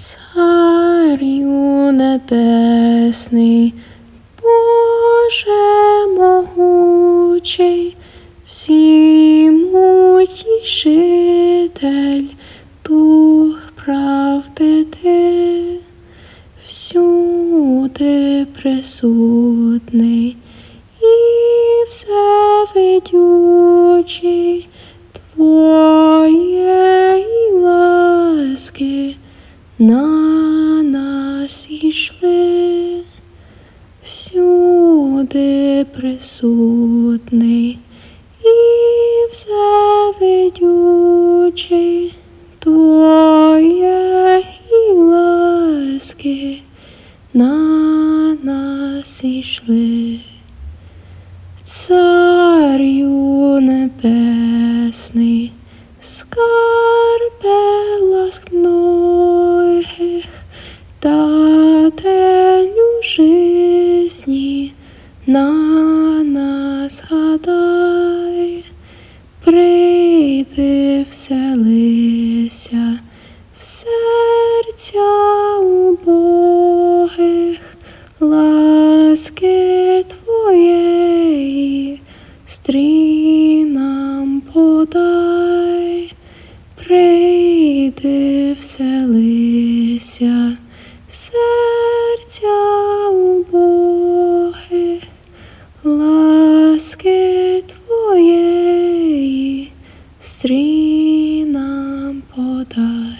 Царю небесний, Боже могучий, всім утішитель, дух правди ти, всюди присутний і всевидючий, Твоєї на нас ішли, всюди присутний і всевидючий, Твоєї ласки на нас ішли. Царю небесний, скарбе на нас гадай, прийди вселися в серця убогих, ласки Твоєї, стрій нам подай, прийди вселися в серця убогих, стрій нам подай.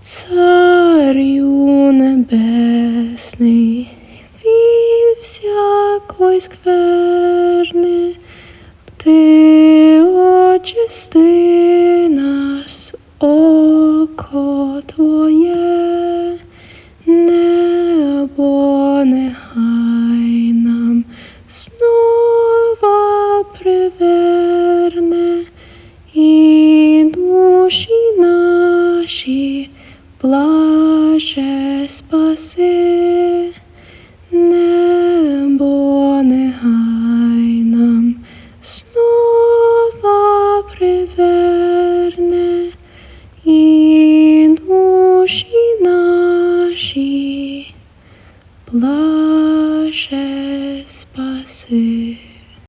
Царю небесний, від всякої скверни, ти очисти нас, око Твоє, наші блаже спаси, небо нехай нам снова приверне, і душі наші блаже спаси.